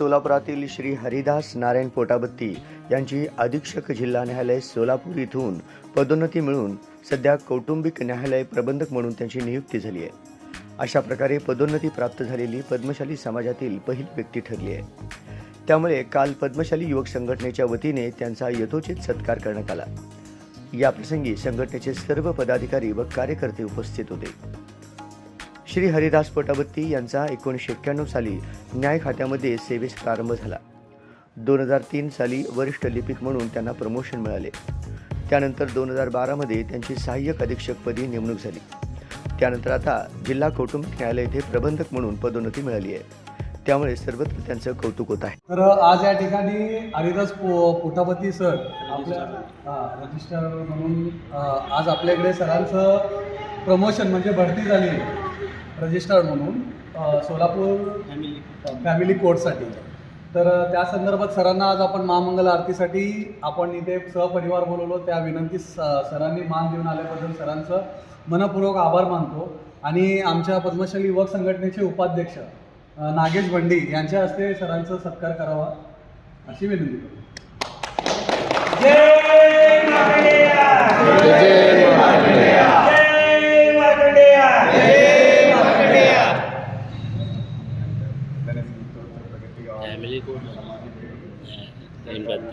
सोलापुरातील श्री हरिदास नारायण पोटाबत्ती यांची अधीक्षक जिल्हा न्यायालय सोलापूर इथून पदोन्नती मिळून सध्या कौटुंबिक न्यायालय प्रबंधक म्हणून त्यांची नियुक्ती झाली आहे. अशा प्रकारे पदोन्नती प्राप्त झालेली पद्मशाली समाजातील पहिली व्यक्ती ठरली आहे. त्यामुळे काल पद्मशाली युवक संघटनेच्या वतीने त्यांचा यथोचित सत्कार करण्यात आला. याप्रसंगी संघटनेचे सर्व पदाधिकारी व कार्यकर्ते उपस्थित होते. श्री हरिदास पटापती यांचा एकोणीसशे एक्क्याण्णव साली न्याय खात्यामध्ये सेवेस प्रारंभ झाला. दोन हजार तीन साली वरिष्ठ लिपिक म्हणून त्यांना प्रमोशन मिळाले. त्यानंतर दोन हजार बारामध्ये त्यांची सहाय्यक अधीक्षकपदी नेमणूक झाली. त्यानंतर आता जिल्हा कौटुंबिक न्यायालय येथे प्रबंधक म्हणून पदोन्नती मिळाली आहे. त्यामुळे सर्वत्र त्यांचं कौतुक होत आहे. तर आज या ठिकाणी हरिदास पो पोटापती सर आपल्या रजिस्टर म्हणून आज आपल्याकडे सरांचं प्रमोशन म्हणजे भरती झाली. रजिस्टर्ड म्हणून सोलापूर फॅमिली फॅमिली कोर्टसाठी तर त्या संदर्भात सरांना आज आपण महामंगल आरतीसाठी आपण इथे सहपरिवार बोलवलो. त्या विनंती सरांनी मान देऊन आल्याबद्दल सरांचं मनपूर्वक आभार मानतो. आणि आमच्या पद्मशाली युवक संघटनेचे उपाध्यक्ष नागेश भंडी यांच्या हस्ते सरांचा सत्कार करावा अशी विनंती करतो. ఫ్యామిలీ అందరికీ